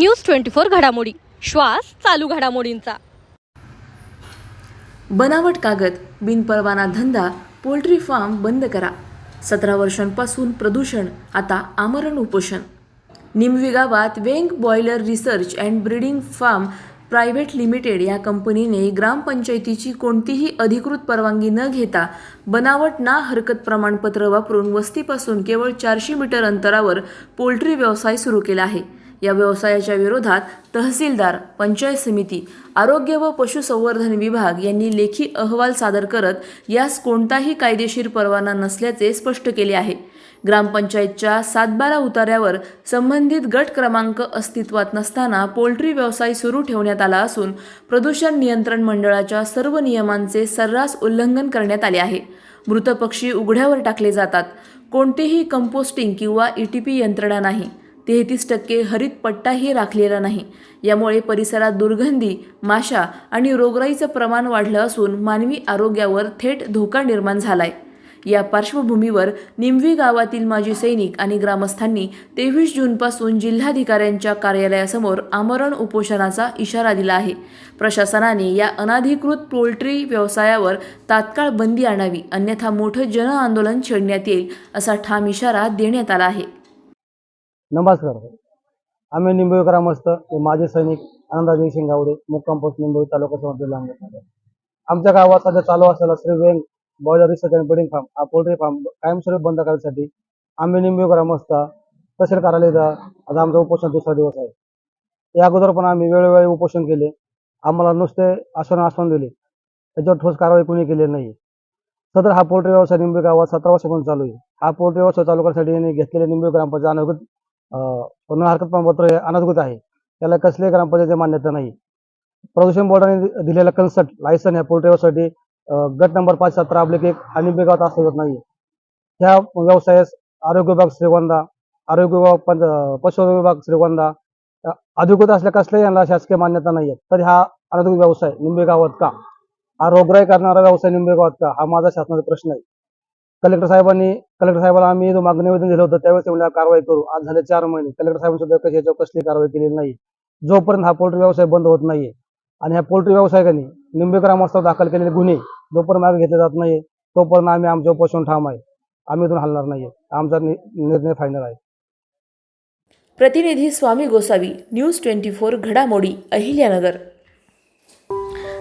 News twenty four घडामोडी. श्वास चालू घडामोडींचा. बनावट कागद बिनपरवाना धंदा पोल्ट्री फार्म बंद करा. सतरा वर्षांपासून प्रदूषण आता आमरण उपोषण. निमवी गावात वेंग broiler research and breeding farm private limited या कंपनीने ग्रामपंचायतीची कोणतीही अधिकृत परवानगी न घेता बनावट ना हरकत प्रमाणपत्र वापरून वस्तीपासून केवळ चारशे मीटर अंतरावर पोल्ट्री व्यवसाय सुरू केला आहे. या व्यवसायाच्या विरोधात तहसीलदार पंचायत समिती आरोग्य व पशुसंवर्धन विभाग यांनी लेखी अहवाल सादर करत यास कोणताही कायदेशीर परवाना नसल्याचे स्पष्ट केले आहे. ग्रामपंचायतच्या सातबारा उतार्यावर संबंधित गट क्रमांक अस्तित्वात नसताना पोल्ट्री व्यवसाय सुरू ठेवण्यात आला असून प्रदूषण नियंत्रण मंडळाच्या सर्व नियमांचे सर्रास उल्लंघन करण्यात आले आहे. मृत पक्षी उघड्यावर टाकले जातात. कोणतेही कंपोस्टिंग किंवा ई टी पी यंत्रणा नाही. तेहतीस टक्के हरित पट्टाही राखलेला नाही. यामुळे परिसरात दुर्गंधी माशा आणि रोगराईचं प्रमाण वाढलं असून मानवी आरोग्यावर थेट धोका निर्माण झालाय. या पार्श्वभूमीवर निमवी गावातील माजी सैनिक आणि ग्रामस्थांनी तेवीस जूनपासून जिल्हाधिकाऱ्यांच्या कार्यालयासमोर आमरण उपोषणाचा इशारा दिला आहे. प्रशासनाने या अनाधिकृत पोल्ट्री व्यवसायावर तात्काळ बंदी आणावी अन्यथा मोठं जनआंदोलन छेडण्यात येईल असा ठाम इशारा देण्यात आला आहे. नमस्कार. आम्ही निंबोळी मस्त ते माझे सैनिक आनंदाजी शिंगावडे मुक्काम पोस्ट निंबोळी तालुका समजलेला आहे आमच्या गावात सध्या चालू असलेला श्री वेंग broiler research and breeding farm हा पोल्ट्री फार्म कायमस्वरूपी बंद करण्यासाठी आम्ही निंबोळी मस्त तहसील कार्यालयात आता आमचं उपोषण दुसरा दिवस आहे. या अगोदर पण आम्ही वेळोवेळी उपोषण केले. आम्हाला नुसते आश्वासन आश्वासन दिले. त्याच्यावर ठोस कारवाई कोणी केली नाही. सदर हा पोल्ट्री व्यवसाय निंबी गावात सतरा वर्षापासून चालू आहे. हा पोल्ट्री व्यवसाय चालू करण्यासाठी घेतलेल्या घेतलेले निंबी ग्रामपंचायत पुन्हा पूर्ण हरकत प्रमाणपत्र हे अनधिकृत आहे. त्याला कसल्याही ग्रामपंचायतीची मान्यता नाही. प्रदूषण बोर्डाने दिलेला कन्सल्ट लायसन या पोल्ट्रीसाठी गट नंबर पाच सतरा आपले एक आणि गावात अस्तित्वात नाही ह्या व्यवसायास आरोग्य विभाग श्रीगोंदा आरोग्य विभाग पंच पशु विभाग श्रीगोंदा अधिकृत असल्या कसल्याही यांना शासकीय मान्यता नाही आहे तरी हा अनधिकृत व्यवसाय निंबे गावात का? हा रोगराई करणारा व्यवसाय निंबे गावात का? हा माझा शासनाचा प्रश्न आहे. कलेक्टर साहेबांनी कलेक्टर साहेबांना आम्ही जो मागणी निवेदन दिलं होतं त्यावेळेस ते म्हणले कारवाई करू. आज झाले चार महिने. कलेक्टर साहेबांनी सुद्धा कशी याच्यावर कसली कारवाई केलेली नाही जोपर्यंत हा पोल्ट्री व्यवसाय बंद होत नाहीये आणि ह्या पोल्ट्री व्यावसायिकांनी निंबे ग्रामस्थावर दाखल केलेले गुन्हे जोपर्यंत मागे घेतले जात नाही तोपर्यंत आम्ही आमच्या उपोषण ठाम आहे. आम्ही इथून हलणार नाहीये. आमचा निर्णय फायनल आहे. प्रतिनिधी Swami Gosavi news twenty four घडामोडी अहिल्यानगर.